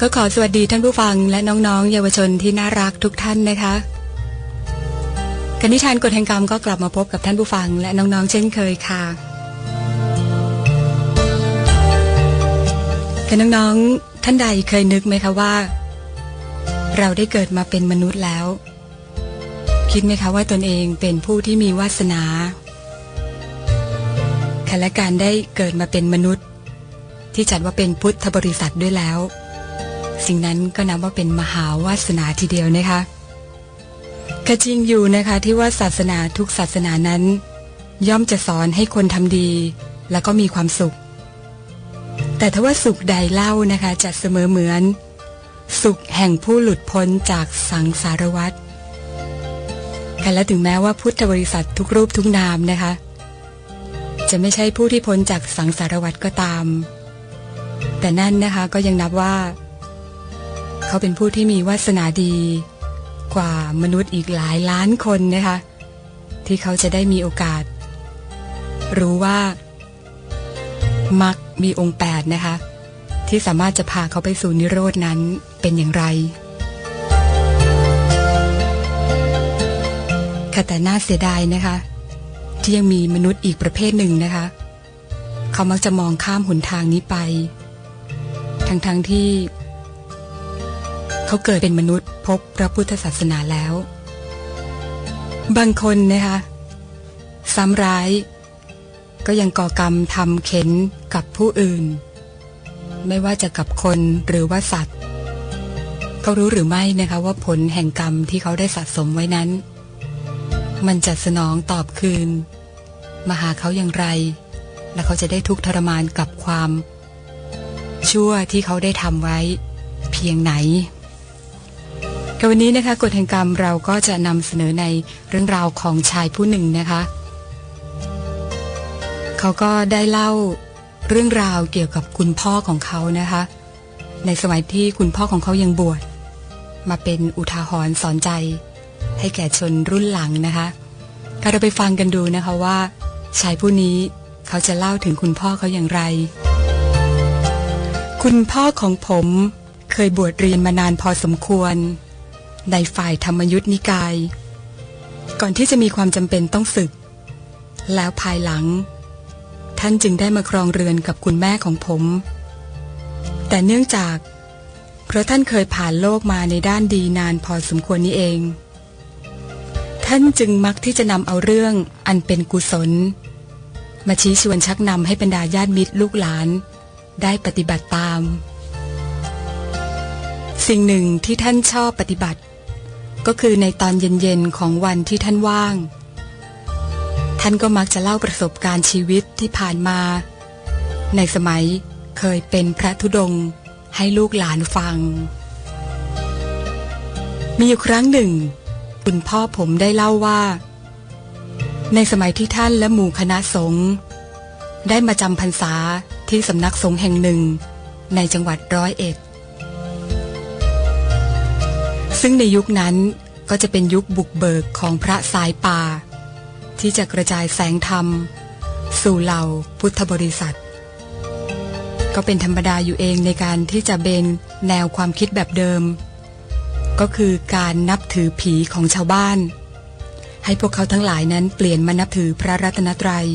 ก็ขอสวัสดีท่านผู้ฟังและน้องๆ เยาวชนที่น่ารักทุกท่านนะคะกนิทานกฎแห่งกรรมก็กลับมาพบกับท่านผู้ฟังและน้องๆ เช่นเคยค่ะค่น้องๆ ท่านใดเคยนึกไหมคะว่า เราได้เกิดมาเป็นมนุษย์แล้ว คิดไหมคะว่าตนเองเป็นผู้ที่มีวาสนาและการได้เกิดมาเป็นมนุษย์ที่จัดว่าเป็นพุทธบริษัทด้วยแล้ว สิ่งนั้นก็นับว่าเป็นมหาวาสนาทีเดียวนะคะก็จริงอยู่นะคะที่ว่าศาสนาทุกศาสนานั้น ย่อมจะสอนให้คนทำดี แล้วก็มีความสุข แต่ถ้าว่าสุขใดเล่านะคะจะเสมอเหมือน สุขแห่งผู้หลุดพ้นจากสังสารวัฏค่ะและถึงแม้ว่าพุทธบริษัททุกรูปทุกนามนะคะ จะไม่ใช่ผู้ที่พ้นจากสังสารวัฏก็ตาม แต่นั่นนะคะก็ยังนับว่า เขาเป็นผู้ที่มีวาสนาดี กว่ามนุษย์อีกหลายล้านคนนะคะ ที่เขาจะได้มีโอกาส รู้ว่ามักมีองค์แปดนะคะ ที่สามารถจะพาเขาไปสู่นิโรดนั้นเป็นอย่างไรค่ะแต่น่าเสียดายนะคะ ที่ยังมีมนุษย์อีกประเภทหนึ่งนะคะ เขามักจะมองข้ามหนทางนี้ไป ทั้งๆทที่ เขาเกิดเป็นมนุษย์พบพระพุทธศาสนาแล้ว บางคนนะคะซ้ำร้าย ก็ยังก่อกรรมทำเข็นกับผู้อื่น ไม่ว่าจะกับคนหรือว่าสัตว์เขารู้หรือไม่นะคะว่าผลแห่งกรรมที่เขาได้สะสมไว้นั้น มันจะสนองตอบคืน มาหาเขาอย่างไร และเขาจะได้ทุกทรมานกับความ ชั่วที่เขาได้ทำไว้ เพียงไหน กัวันนี้นะคะกฎแห่งกรรมเราก็จะนำเสนอในเรื่องราวของชายผู้หนึ่งนะคะ เขาก็ได้เล่าเรื่องราวเกี่ยวกับคุณพ่อของเขานะคะ ในสมัยที่คุณพ่อของเขายังบวชมาเป็นอุทาหรณ์สอนใจ ให้แก่ชนรุ่นหลังนะคะก็เราไปฟังกันดูนะคะว่า ชายผู้นี้เขาจะเล่าถึงคุณพ่อเขาอย่างไร คุณพ่อของผมเคยบวชเรียนมานานพอสมควร ในฝ่ายธรรมยุทธนิกาย ก่อนที่จะมีความจำเป็นต้องศึก แล้วภายหลัง ท่านจึงได้มาครองเรือนกับคุณแม่ของผม แต่เนื่องจาก เพราะท่านเคยผ่านโลกมาในด้านดีนานพอสมควรนี้เอง ท่านจึงมักที่จะนำเอาเรื่องอันเป็นกุศล มาชี้ชวนชักนำให้บรรดาญาติมิตรลูกหลาน ได้ปฏิบัติตามสิ่งหนึ่งที่ท่านชอบปฏิบัติ ก็คือในตอนเย็นๆของวันที่ท่านว่าง ท่านก็มักจะเล่าประสบการณ์ชีวิตที่ผ่านมา ในสมัยเคยเป็นพระธุดงค์ให้ลูกหลานฟัง มีอยู่ครั้งหนึ่ง คุณพ่อผมได้เล่าว่า ในสมัยที่ท่านและหมู่คณะสงฆ์ได้มาจำพรรษาที่สำนักสงฆ์แห่งหนึ่งในจังหวัดร้อยเอ็ด ซึ่งในยุคนั้นก็จะเป็นยุคบุกเบิกของพระสายป่า ที่จะกระจายแสงธรรม สู่เหล่าพุทธบริษัท ก็เป็นธรรมดาอยู่เองในการที่จะเบนแนวความคิดแบบเดิม ก็คือการนับถือผีของชาวบ้าน ให้พวกเขาทั้งหลายนั้นเปลี่ยนมานับถือพระรัตนตรัย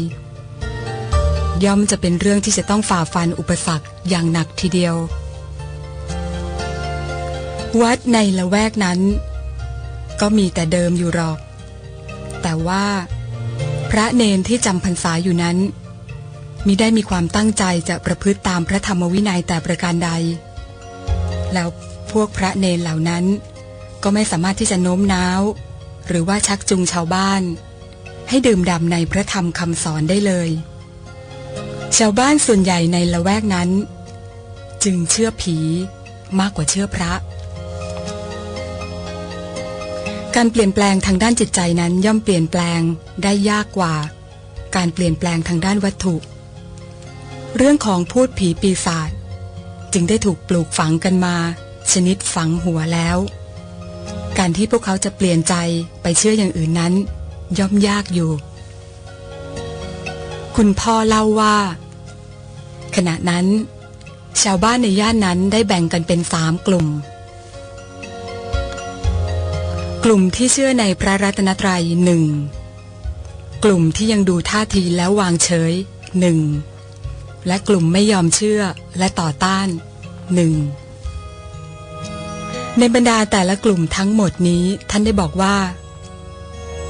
ย่อมจะเป็นเรื่องที่จะต้องฝ่าฟันอุปสรรคอย่างหนักทีเดียว วัดในละแวกนั้น ก็มีแต่เดิมอยู่หรอก แต่ว่า พระเนนที่จำพรรษาอยู่นั้นมิได้มีความตั้งใจจะประพฤติตามพระธรรมวินัยแต่ประการใด แล้วพวกพระเนนเหล่านั้น ก็ไม่สามารถที่จะโน้มน้าว หรือว่าชักจูงชาวบ้าน ให้ดื่มด่ำในพระธรรมคำสอนได้เลย ชาวบ้านส่วนใหญ่ในละแวกนั้น จึงเชื่อผีมากกว่าเชื่อพระ การเปลี่ยนแปลงทางด้านจิตใจนั้นย่อมเปลี่ยนแปลงได้ยากกว่า การเปลี่ยนแปลงทางด้านวัตถุ เรื่องของพูดผีปีศาจจึงได้ถูกปลูกฝังกันมา ชนิดฝังหัวแล้ว การที่พวกเขาจะเปลี่ยนใจไปเชื่ออย่างอื่นนั้น ย่อมยากอยู่ คุณพ่อเล่าว่า ขณะนั้น ชาวบ้านในย่านนั้นได้แบ่งกันเป็นสามกลุ่ม กลุ่มที่เชื่อในพระรัตนตรัยหนึ่งกลุ่มที่ยังดูท่าทีแล้ววางเฉยหนึ่งและกลุ่มไม่ยอมเชื่อและต่อต้านหนึ่งในบรรดาแต่ละกลุ่มทั้งหมดนี้ท่านได้บอกว่า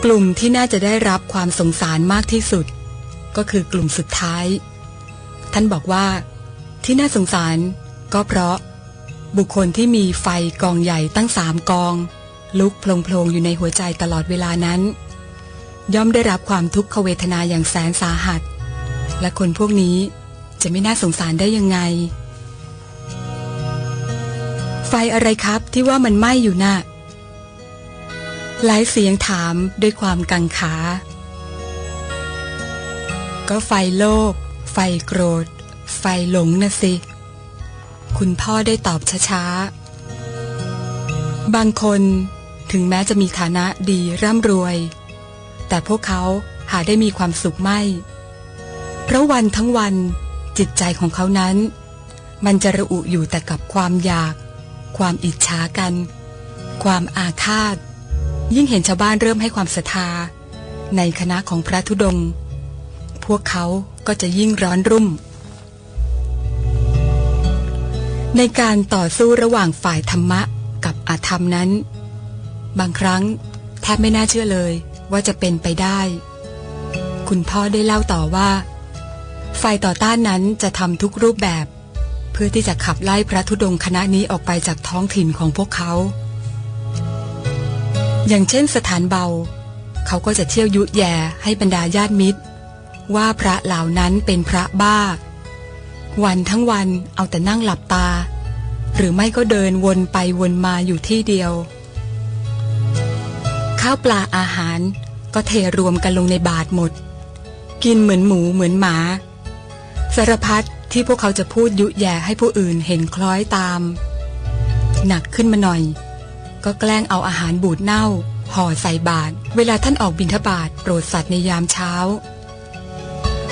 กลุ่มที่น่าจะได้รับความสงสารมากที่สุด ก็คือกลุ่มสุดท้าย ท่านบอกว่า ที่น่าสงสารก็เพราะ บุคคลที่มีไฟกองใหญ่ตั้งสามกอง ลุกโพลงๆอยู่ในหัวใจตลอดเวลานั้น ย่อมได้รับความทุกขเวทนาอย่างแสนสาหัส และคนพวกนี้จะไม่น่าสงสารได้ยังไง ไฟอะไรครับที่ว่ามันไหม้อยู่น่ะหลายเสียงถามด้วยความกังขา ก็ไฟโลภไฟโกรธ ไฟหลงนะสิ คุณพ่อได้ตอบช้าๆ บางคน ถึงแม้จะมีฐานะดีร่ำรวย แต่พวกเขาหาได้มีความสุขไม่ เพราะวันทั้งวันจิตใจของเขานั้น มันจะระอุอยู่แต่กับความอยาก ความอิจฉากัน ความอาฆาต ยิ่งเห็นชาวบ้านเริ่มให้ความศรัทธา ในคณะของพระธุดงค์พวกเขาก็จะยิ่งร้อนรุ่ม ในการต่อสู้ระหว่างฝ่ายธรรมะกับอาธรรมนั้น บางครั้งแทบไม่น่าเชื่อเลยว่าจะเป็นไปได้ คุณพ่อได้เล่าต่อว่า ฝ่ายต่อต้านนั้นจะทำทุกรูปแบบ เพื่อที่จะขับไล่พระธุดงคณะนี้ออกไปจากท้องถิ่นของพวกเขา อย่างเช่นสถานเบา เขาก็จะเที่ยวยุแย่ให้บรรดาญาติมิตร ว่าพระเหล่านั้นเป็นพระบ้า วันทั้งวันเอาแต่นั่งหลับตา หรือไม่ก็เดินวนไปวนมาอยู่ที่เดียว ข้าวปลาอาหาร ก็เทรวมกันลงในบาทหมด กินเหมือนหมูเหมือนหมา สารพัดที่พวกเขาจะพูดยุแย่ให้ผู้อื่นเห็นคล้อยตาม หนักขึ้นมาหน่อย ก็แกล้งเอาอาหารบูดเน่า ห่อใส่บาตรเวลาท่านออกบิณฑบาตโปรดสัตว์ในยามเช้า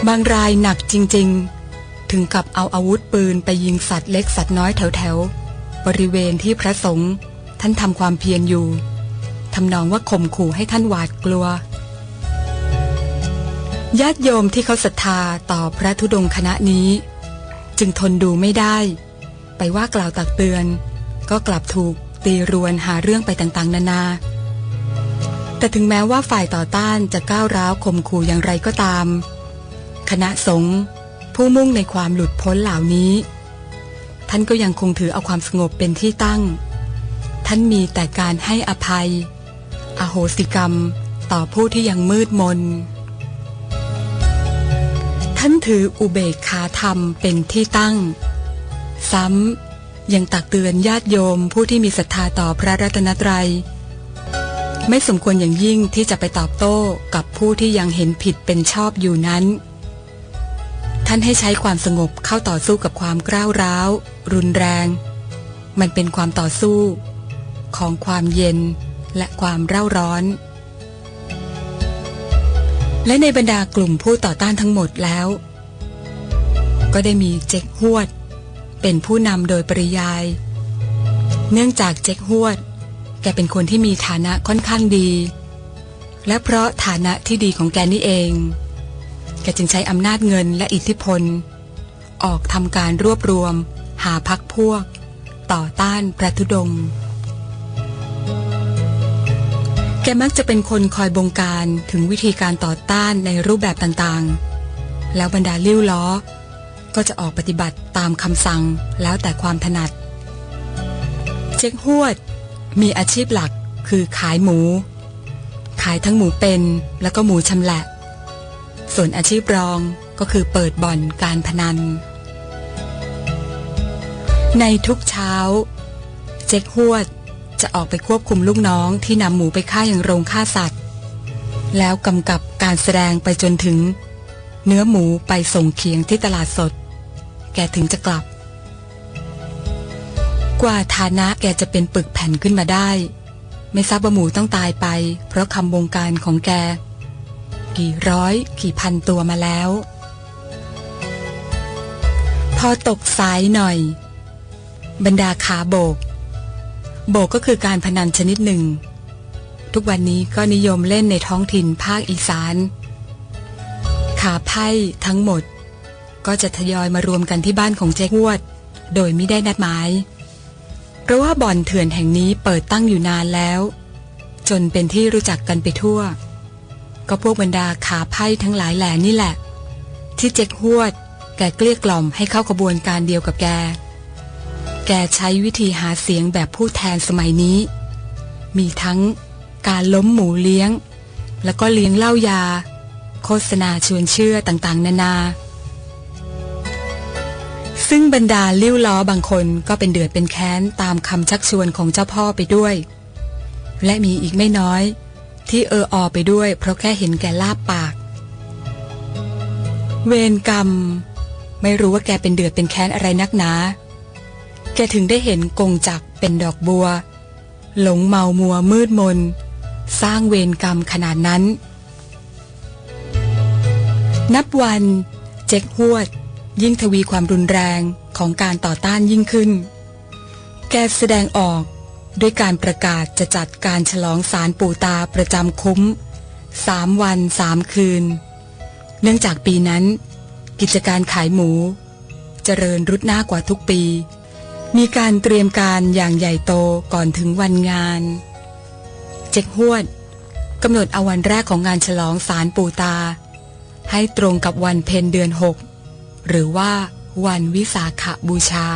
บางรายหนักจริง ๆ ถึงกับเอาอาวุธปืนไปยิงสัตว์เล็กสัตว์น้อยแถวๆ บริเวณที่พระสงฆ์ท่านทำความเพียรอยู่ ทำนองว่าข่มขู่ให้ท่านหวาดกลัวญาติโยมที่เขาศรัทธาต่อพระธุดงคณะนี้ จึงทนดูไม่ได้ ไปว่ากล่าวตักเตือน ก็กลับถูกตีรวนหาเรื่องไปต่างๆ นานา แต่ถึงแม้ว่าฝ่ายต่อต้านจะก้าวร้าวข่มขู่อย่างไรก็ตาม คณะสงฆ์ผู้มุ่งในความหลุดพ้นเหล่านี้ ท่านก็ยังคงถือเอาความสงบเป็นที่ตั้ง ท่านมีแต่การให้อภัย อโหสิกรรมต่อผู้ที่ยังมืดมน ท่านถืออุเบกขาธรรมเป็นที่ตั้ง ซ้ำยังตักเตือนญาติโยมผู้ที่มีศรัทธาต่อพระรัตนตรัย ไม่สมควรอย่างยิ่งที่จะไปตอบโต้กับผู้ที่ยังเห็นผิดเป็นชอบอยู่นั้น ท่านให้ใช้ความสงบเข้าต่อสู้กับความกร้าวร้าว รุนแรง มันเป็นความต่อสู้ ของความเย็น และความเร่าร้อน และในบรรดากลุ่มผู้ต่อต้านทั้งหมดแล้ว ก็ได้มีเจ็กฮวด เป็นผู้นำโดยปริยาย เนื่องจากเจ็กฮวด แกเป็นคนที่มีฐานะค่อนข้างดี และเพราะฐานะที่ดีของแกนี่เอง แกจึงใช้อำนาจเงินและอิทธิพล ออกทำการรวบรวม หาพักพวก ต่อต้านพระธุดงค์ กมักจะเป็นคนคอยบงการถึงวิธีการต่อต้านในรูปแบบต่างๆ แล้วบรรดาลิ้วล้อ ก็จะออกปฏิบัติตามคำสั่งแล้วแต่ความถนัด เจ๊กฮวด มีอาชีพหลักคือขายหมู ขายทั้งหมูเป็นแล้วก็หมูชำแหละ ส่วนอาชีพรองก็คือเปิดบ่อนการพนัน ในทุกเช้า เจ๊กฮวด จะออกไปควบคุมลูกน้องที่นำหมูไปฆ่าอย่างโรงฆ่าสัตว์ แล้วกำกับการแสดงไปจนถึง เนื้อหมูไปส่งเคียงที่ตลาดสด แกถึงจะกลับ กว่าฐานะแกจะเป็นปึกแผ่นขึ้นมาได้ ไม่ทราบว่าหมูต้องตายไป เพราะคำบงการของแก กี่ร้อยกี่พันตัวมาแล้วพพอตกสายหน่อย บรรดาขาโบก โบกก็คือการพนันชนิดหนึ่ง ทุกวันนี้ก็นิยมเล่นในท้องถิ่นภาคอีสาน ขาไพ่ทั้งหมด ก็จะทยอยมารวมกันที่บ้านของเจ๊งวด โดยไม่ได้นัดหมาย เพราะว่าบ่อนเถื่อนแห่งนี้เปิดตั้งอยู่นานแล้ว จนเป็นที่รู้จักกันไปทั่ว ก็พวกบรรดาขาไพ่ทั้งหลายแหล่นี่แหละ ที่เจ๊กฮวด แกเกลี้ยกล่อมให้เข้ากระบวนการเดียวกับแก แกใช้วิธีหาเสียงแบบผู้แทนสมัยนี้ มีทั้งการล้มหมูเลี้ยง แล้วก็เลี้ยงเหล้ายา โฆษณาชวนเชื่อต่างๆ นานา ซึ่งบรรดาลิ้วล้อบางคนก็เป็นเดือดเป็นแค้นตามคำชักชวนของเจ้าพ่อไปด้วย และมีอีกไม่น้อย ที่เอออไปด้วย เพราะแค่เห็นแกลาบปาก เวรกรรม ไม่รู้ว่าแกเป็นเดือดเป็นแค้นอะไรนักหนาแกถึงได้เห็นกงจักเป็นดอกบัว หลงเมามัวมืดมน สร้างเวรกรรมขนาดนั้น นับวันเจ๊กฮวด ยิ่งทวีความรุนแรงของการต่อต้านยิ่งขึ้น แกแสดงออกด้วยการประกาศจะจัดการฉลองสารปู่ตาประจำคุ้มสามวันสามคืน เนื่องจากปีนั้น กิจการขายหมู เจริญรุดหน้ากว่าทุกปี มีการเตรียมการอย่างใหญ่โตก่อนถึงวันงาน เจ๊กฮวดกำหนดเอาวันแรกของงานฉลองสารปู่ตา ให้ตรงกับวันเพ็ญเดือนหกหรือว่าวันวิสาขบูชา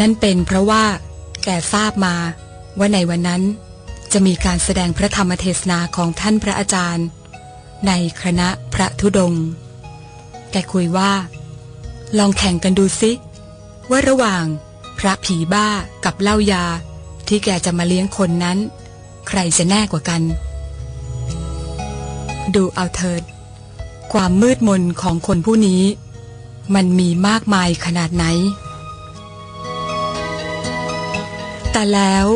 นั่นเป็นเพราะว่าแกทราบมาว่าในวันนั้นจะมีการแสดงพระธรรมเทศนาของท่านพระอาจารย์ ในคณะพระธุดง แกคุยว่า ลองแข่งกันดูสิ ว่าระหว่างพระผีบ้ากับเหล้ายา ที่แกจะมาเลี้ยงคนนั้น ใครจะแน่กว่ากัน ดูเอาเถิด ความมืดมนของคนผู้นี้ มันมีมากมายขนาดไหน แต่แล้ว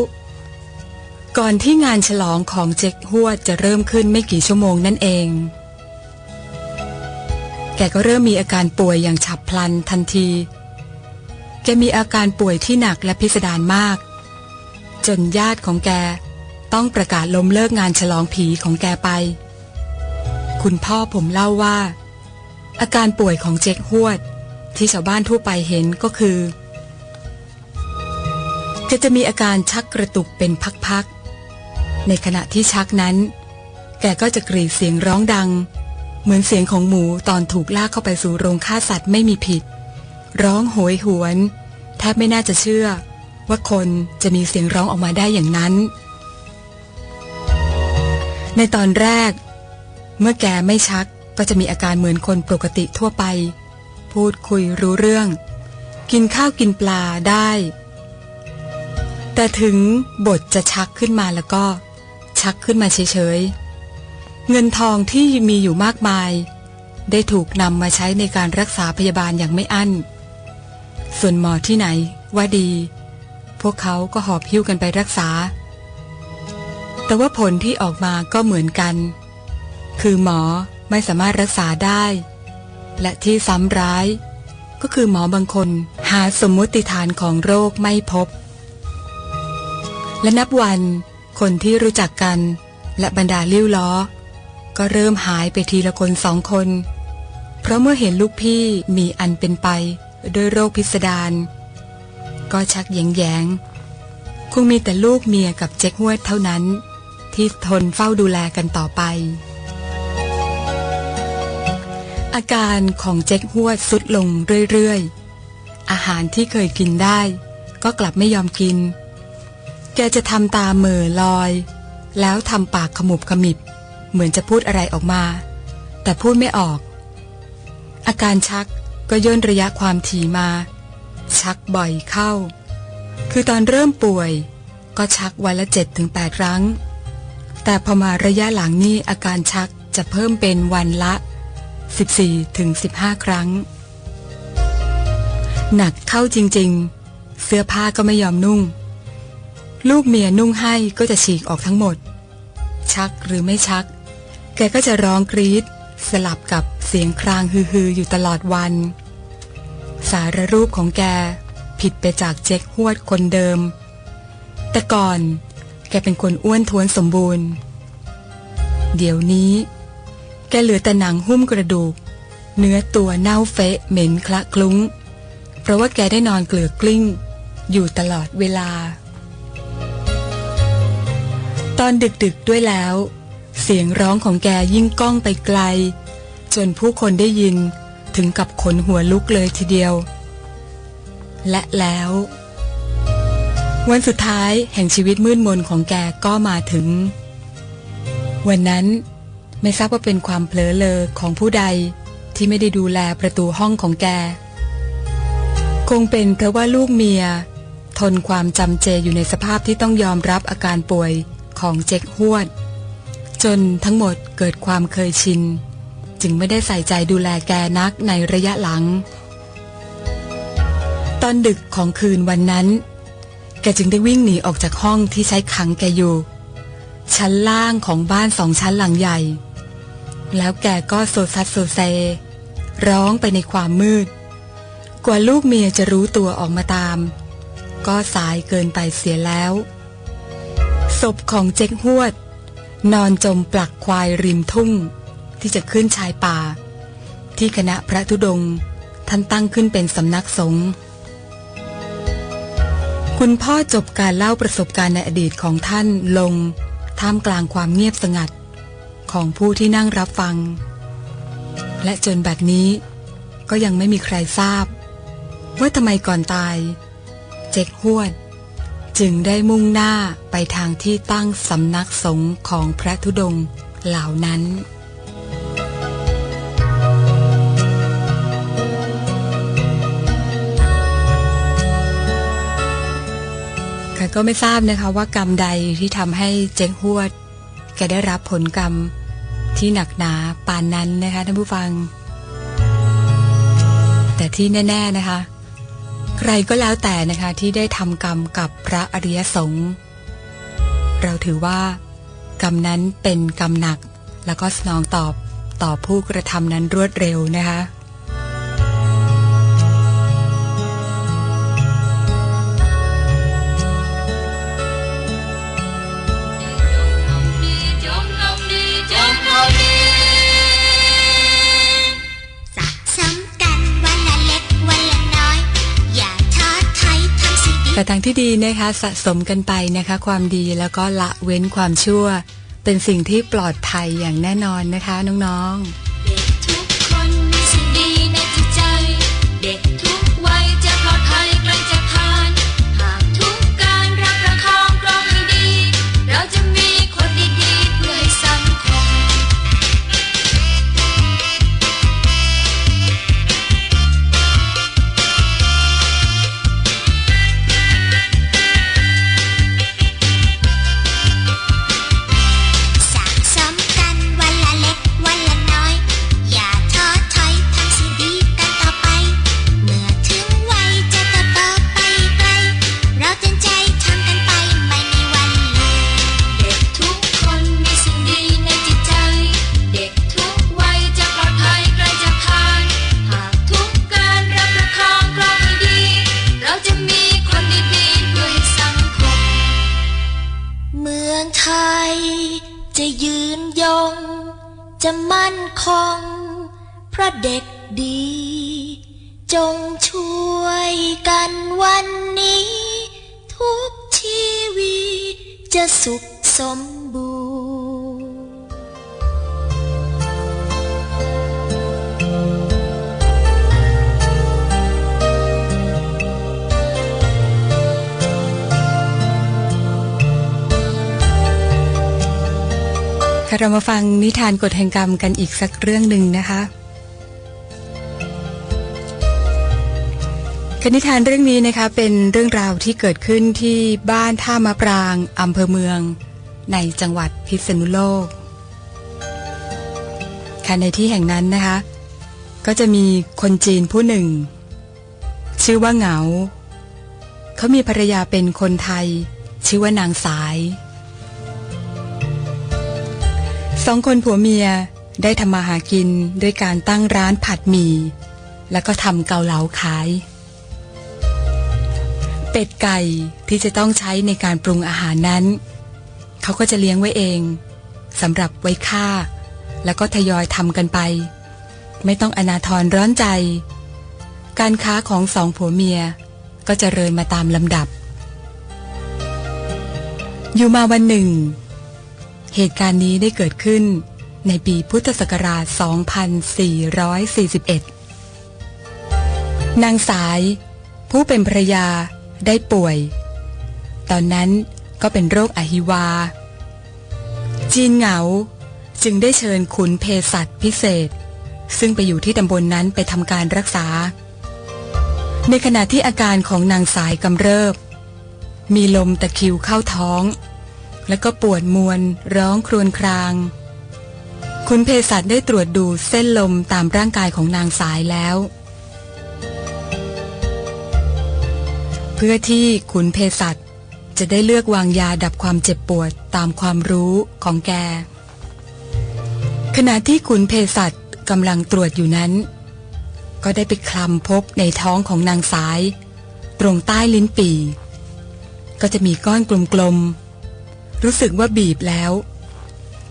ก่อนที่งานฉลองของเจ๊กฮวดจะเริ่มขึ้นไม่กี่ชั่วโมงนั่นเอง แกก็เริ่มมีอาการป่วยอย่างฉับพลันทันที แกมีอาการป่วยที่หนักและพิสดารมาก จนญาติของแกต้องประกาศล้มเลิกงานฉลองผีของแกไป คุณพ่อผมเล่าว่า อาการป่วยของเจ๊กฮวด ที่ชาวบ้านทั่วไปเห็นก็คือแกจะมีอาการชักกระตุกเป็นพักๆ ในขณะที่ชักนั้น แกก็จะกรีดเสียงร้องดัง เหมือนเสียงของหมูตอนถูกลากเข้าไปสู่โรงฆ่าสัตว์ไม่มีผิด ร้องโหยหวนแทบไม่น่าจะเชื่อ ว่าคนจะมีเสียงร้องออกมาได้อย่างนั้น ในตอนแรก เมื่อแกไม่ชักก็จะมีอาการเหมือนคนปกติทั่วไป พูดคุยรู้เรื่อง กินข้าวกินปลาได้ แต่ถึงบทจะชักขึ้นมาแล้วก็ ชักขึ้นมาเฉยๆ เงินทองที่มีอยู่มากมาย ได้ถูกนำมาใช้ในการรักษาพยาบาลอย่างไม่อั้น ส่วนหมอที่ไหนว่าดี พวกเขาก็หอบหิ้วกันไปรักษา แต่ว่าผลที่ออกมาก็เหมือนกัน คือหมอไม่สามารถรักษาได้ และที่ซ้ำร้าย ก็คือหมอบางคนหาสมมุติฐานของโรคไม่พบ และนับวันคนที่รู้จักกันและบรรดาลิ้วล้อ ก็เริ่มหายไปทีละคนสองคน เพราะเมื่อเห็นลูกพี่มีอันเป็นไปด้วยโรคพิสดารก็ชักแยงแยงคงมีแต่ลูกเมียกับเจ๊กฮวดเท่านั้น ที่ทนเฝ้าดูแลกันต่อไป อาการของเจ๊กฮวดสุดลงเรื่อยๆ อาหารที่เคยกินได้ ก็กลับไม่ยอมกิน แกจะทำตาเหม่อลอย แล้วทำปากขมุบขมิบ เหมือนจะพูดอะไรออกมา แต่พูดไม่ออก อาการชักก็ย่นระยะความถี่มา ชักบ่อยเข้า คือตอนเริ่มป่วย ก็ชักวันละเจ็ดถึงแปดครั้ง แต่พอมาระยะหลังนี่อาการชักจะเพิ่มเป็นวันละ 14ถึง15 ครั้ง หนักเข้าจริงๆ เสื้อผ้าก็ไม่ยอมนุ่ง ลูกเมียนุ่งให้ก็จะฉีกออกทั้งหมด ชักหรือไม่ชัก แกก็จะร้องกรีดสลับกับเสียงครางฮือๆอยู่ตลอดวัน สารรูปของแกผิดไปจากเจ๊กฮวดคนเดิม แต่ก่อนแกเป็นคนอ้วนท้วนสมบูรณ์ เดี๋ยวนี้ แกเหลือแต่หนังหุ้มกระดูก เนื้อตัวเน่าเฟะเหม็นคละคลุ้ง เพราะว่าแกได้นอนเกลือกลิ้ง อยู่ตลอดเวลา ตอนดึกๆด้วยแล้ว เสียงร้องของแกยิ่งก้องไปไกล จนผู้คนได้ยินถึงกับขนหัวลุกเลยทีเดียว และแล้ว วันสุดท้ายแห่งชีวิตมืดมนของแกก็มาถึง วันนั้นไม่ทราบว่าเป็นความเผลอเลอของผู้ใดที่ไม่ได้ดูแลประตูห้องของแก คงเป็นเพราะว่าลูกเมีย ทนความจำเจอยู่ในสภาพที่ต้องยอมรับอาการป่วยของเจ็กฮวด จนทั้งหมดเกิดความเคยชิน จึงไม่ได้ใส่ใจดูแลแกนักในระยะหลัง ตอนดึกของคืนวันนั้น แกจึงได้วิ่งหนีออกจากห้องที่ใช้ขังแกอยู่ ชั้นล่างของบ้านสองชั้นหลังใหญ่ แล้วแกก็โซซัดโซเซ ร้องไปในความมืด กว่าลูกเมียจะรู้ตัวออกมาตาม ก็สายเกินไปเสียแล้ว ศพของเจ๊กฮวด นอนจมปลักควายริมทุ่ง ที่จะขึ้นชายป่า ที่คณะพระธุดง ท่านตั้งขึ้นเป็นสำนักสงฆ์คุณพ่อจบการเล่าประสบการณ์ในอดีตของท่านลง ท่ามกลางความเงียบสงัด ของผู้ที่นั่งรับฟัง และจนบัดนี้ก็ยังไม่มีใครทราบ ว่าทำไมก่อนตาย เจ๊กฮวด จึงได้มุ่งหน้าไปทางที่ตั้งสำนักสงฆ์ของพระธุดงค์เหล่านั้น ค่ะก็ไม่ทราบนะคะว่ากรรมใดที่ทำให้เจ๊งฮวด แกได้รับผลกรรมที่หนักหนาปานนั้นนะคะท่านผู้ฟัง แต่ที่แน่ ๆนะคะ ใครก็แล้วแต่นะคะที่ได้ทำกรรมกับพระอริยสงฆ์เราถือว่า กรรมนั้นเป็นกรรมหนัก แล้วก็สนองตอบต่อผู้กระทำนั้นรวดเร็วนะคะ แต่ทางที่ดีนะคะสะสมกันไปนะคะ ความดีแล้วก็ละเว้นความชั่ว เป็นสิ่งที่ปลอดภัยอย่างแน่นอนนะคะน้องๆ ค่ะเรามาฟังนิทานกฎแห่งกรรมกันอีกสักเรื่องหนึ่งนะคะคนิทานเรื่องนี้นะคะเป็นเรื่องราวที่เกิดขึ้นที่บ้านท่ามะปรางอำเภอเมือง ในจังหวัดพิษณุโลกค่ะในที่แห่งนั้นนะคะ ก็จะมีคนจีนผู้หนึ่ง ชื่อว่าเหงา เขามีภรรยาเป็นคนไทย ชื่อว่านางสาย สองคนผัวเมียได้ทำมาหากินด้วยการตั้งร้านผัดหมี่แล้วก็ทำเกาเหลาขาย เป็ดไก่ที่จะต้องใช้ในการปรุงอาหารนั้น เขาก็จะเลี้ยงไว้เองสำหรับไว้ฆ่า แล้วก็ทยอยทำกันไป ไม่ต้องอนาทรร้อนใจ การค้าของสองผัวเมีย ก็จเจริญมาตามลำดับ อยู่มาวันหนึ่ง เหตุการณ์นี้ได้เกิดขึ้นในปีพุทธศักราช 2441 นางสาย ผู้เป็นภรยาได้ป่วย ตอนนั้นก็เป็นโรคอหิวา จีนเหงาจึงได้เชิญขุนเพสัตพิเศษ ซึ่งไปอยู่ที่ตำบลนนั้นไปทำการรักษา ในขณะที่อาการของนางสายกำเริบ มีลมตะคิวเข้าท้อง แล้วก็ปวดมวน ร้องครวญคราง คุณเภสัชได้ตรวจดูเส้นลมตามร่างกายของนางสายแล้ว เพื่อที่ขุนเภสัชจะได้เลือกวางยาดับความเจ็บปวดตามความรู้ของแก ขณะที่ขุนเภสัชกำลังตรวจอยู่นั้น ก็ได้ไปคลำพบในท้องของนางสาย ตรงใต้ลิ้นปี่ ก็จะมีก้อนกลมๆ รู้สึกว่าบีบแล้ว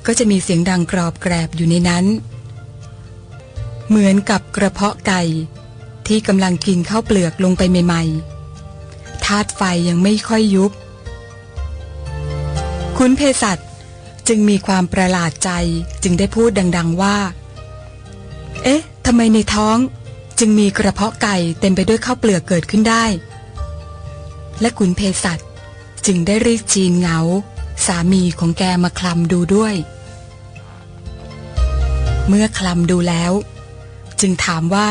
ก็จะมีเสียงดังกรอบแกรบอยู่ในนั้น เหมือนกับกระเพาะไก่ที่กำลังกินข้าวเปลือกลงไปใหม่ๆธาตุไฟยังไม่ค่อยยุบ คุณเภสัชจึงมีความประหลาดใจจึงได้พูดดัง ๆว่า เอ๊ะทำไมในท้องจึงมีกระเพาะไก่เต็มไปด้วยข้าวเปลือกเกิดขึ้นได้ และขุนเภสัชจึงได้รียกจีนเหงา สามีของแกมาคลำดูด้วย เมื่อคลำดูแล้ว จึงถามว่า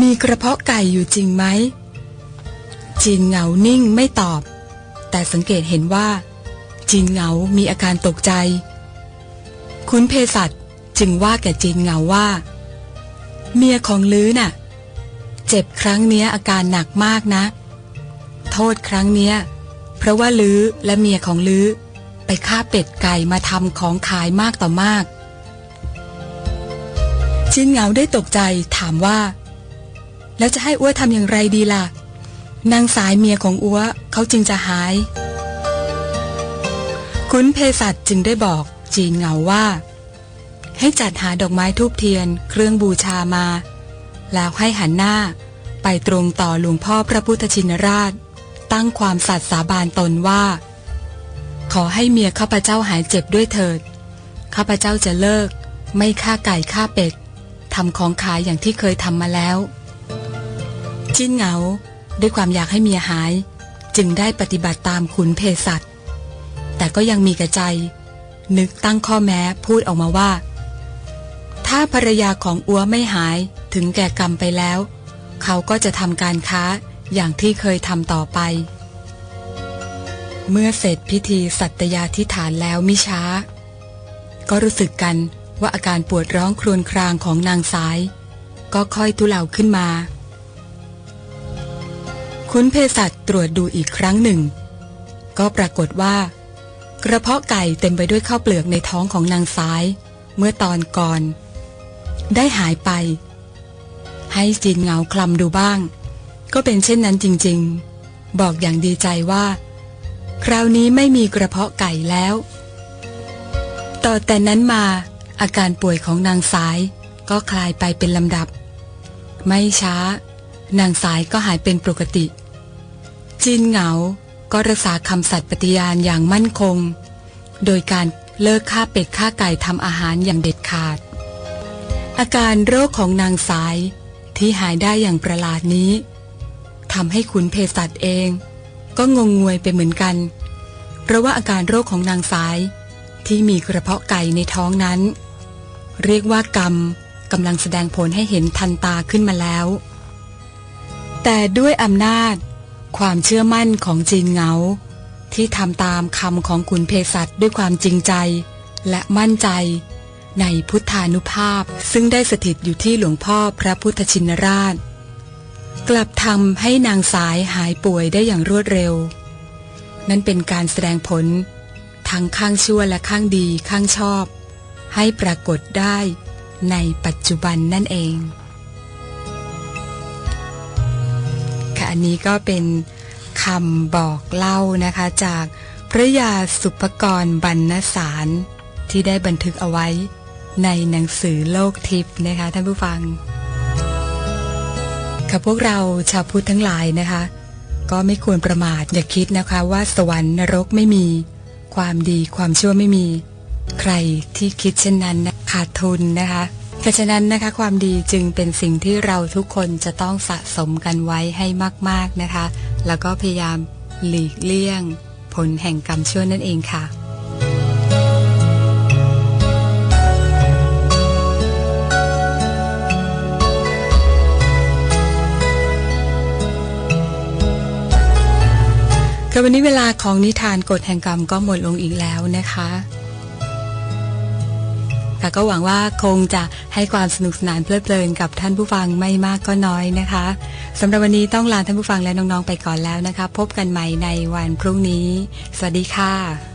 มีกระเพาะไก่อยู่จริงไหมจีนเหงานิ่งไม่ตอบ แต่สังเกตเห็นว่า จีนเหงามีอาการตกใจ คุณเภสัชจึงว่าแก่จีนเหงาว่า เมียของลื้อน่ะ เจ็บครั้งเนี้ยอาการหนักมากนะ โทษครั้งเนี้ย เพราะว่าลื้อและเมียของลื้อ ไปฆ่าเป็ดไก่มาทำของขายมากต่อมาก ชินเหงาได้ตกใจถามว่า แล้วจะให้อ้วทำอย่างไรดีล่ะ นางสายเมียของอ้วเขาจึงจะหาย คุณเพสัชจึงได้บอกจีนเหงาว่า ให้จัดหาดอกไม้ทูบเทียน เครื่องบูชามา แล้วให้หันหน้าไปตรงต่อหลวงพ่อพระพุทธชินราช ตั้งความสัตย์สาบานตนว่า ขอให้เมียข้าพเจ้าหายเจ็บด้วยเถิด ข้าพเจ้าจะเลิก ไม่ฆ่าไก่ฆ่าเป็ดทำของขายอย่างที่เคยทำมาแล้ว จิ้นเหงาด้วยความอยากให้เมียหาย จึงได้ปฏิบัติตามขุนเพสัตแต่ก็ยังมีกระใจ นึกตั้งข้อแม้พูดออกมาว่า ถ้าภรรยาของอัวไม่หายถึงแก่กรรมไปแล้ว เขาก็จะทำการค้า อย่างที่เคยทำต่อไป เมื่อเสร็จพิธีสัตยาธิฐานแล้วมิช้า ก็รู้สึกกันว่าอาการปวดร้องครวญครางของนางสาย ก็ค่อยทุเลาขึ้นมา คุณเพสัชตรวจดูอีกครั้งหนึ่ง ก็ปรากฏว่า กระเพาะไก่เต็มไปด้วยข้าวเปลือกในท้องของนางสาย เมื่อตอนก่อน ได้หายไป ให้จีนเงาคลำดูบ้าง ก็เป็นเช่นนั้นจริงๆ บอกอย่างดีใจว่า คราวนี้ไม่มีกระเพาะไก่แล้ว ต่อแต่นั้นมาอาการป่วยของนางสายก็คลายไปเป็นลำดับ ไม่ช้า นางสายก็หายเป็นปกติ จีนเหงาก็รักษาคำสัตย์ปฏิญาณอย่างมั่นคง โดยการเลิกฆ่าเป็ดฆ่าไก่ทำอาหารอย่างเด็ดขาด อาการโรคของนางสายที่หายได้อย่างประหลาดนี้ ทำให้ขุนเพสัตเอง ก็งงงวยไปเหมือนกัน เพราะว่าอาการโรคของนางสาย ที่มีกระเพาะไก่ในท้องนั้น เรียกว่ากรรมกำลังแสดงผลให้เห็นทันตาขึ้นมาแล้ว แต่ด้วยอำนาจ ความเชื่อมั่นของจีนเหงา ที่ทำตามคำของขุนเพสัตด้วยความจริงใจและมั่นใจในพุทธานุภาพซึ่งได้สถิตอยู่ที่หลวงพ่อพระพุทธชินราช กลับทำให้นางสายหายป่วยได้อย่างรวดเร็ว นั่นเป็นการแสดงผล ทั้งข้างชั่วและข้างดีข้างชอบ ให้ปรากฏได้ในปัจจุบันนั่นเอง ค่ะอันนี้ก็เป็นคำบอกเล่านะคะจากพระยาสุภกรบรรณสารที่ได้บันทึกเอาไว้ในหนังสือโลกทิพย์นะคะท่านผู้ฟัง ค่ะพวกเราชาวพุทธทั้งหลายนะคะ ก็ไม่ควรประมาทอย่าคิดนะคะว่าสวรรค์นรกไม่มี ความดีความชั่วไม่มี ใครที่คิดเช่นนั้นขาดทุนนะคะเพราะฉะนั้นนะคะความดีจึงเป็นสิ่งที่เราทุกคนจะต้องสะสมกันไว้ให้มาก ๆนะคะ แล้วก็พยายามหลีกเลี่ยง ผลแห่งกรรมชั่วนั่นเองค่ะ ค่ะวันนี้เวลาของนิทานกฎแห่งกรรมก็หมดลงอีกแล้วนะคะค่ะก็หวังว่าคงจะให้ความสนุกสนานเพลิดเพลินกับท่านผู้ฟังไม่มากก็น้อยนะคะสำหรับวันนี้ต้องลาท่านผู้ฟังและน้องๆไปก่อนแล้วนะคะ พบกันใหม่ในวันพรุ่งนี้ สวัสดีค่ะ